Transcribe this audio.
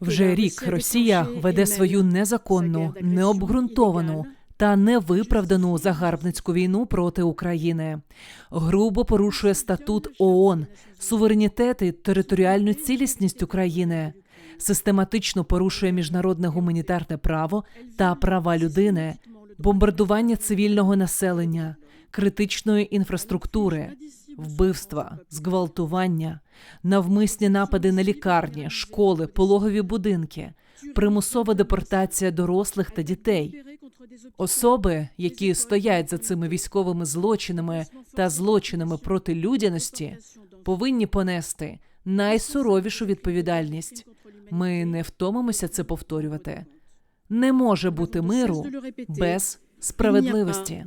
Вже рік. Росія веде свою незаконну, необґрунтовану та невиправдану загарбницьку війну проти України, грубо порушує статут ООН, суверенітет і територіальну цілісність України, систематично порушує міжнародне гуманітарне право та права людини, бомбардування цивільного населення, критичної інфраструктури, вбивства, зґвалтування, навмисні напади на лікарні, школи, пологові будинки, примусова депортація дорослих та дітей. Особи, які стоять за цими військовими злочинами та злочинами проти людяності, повинні понести найсуровішу відповідальність. Ми не втомимося це повторювати. Не може бути миру без справедливості.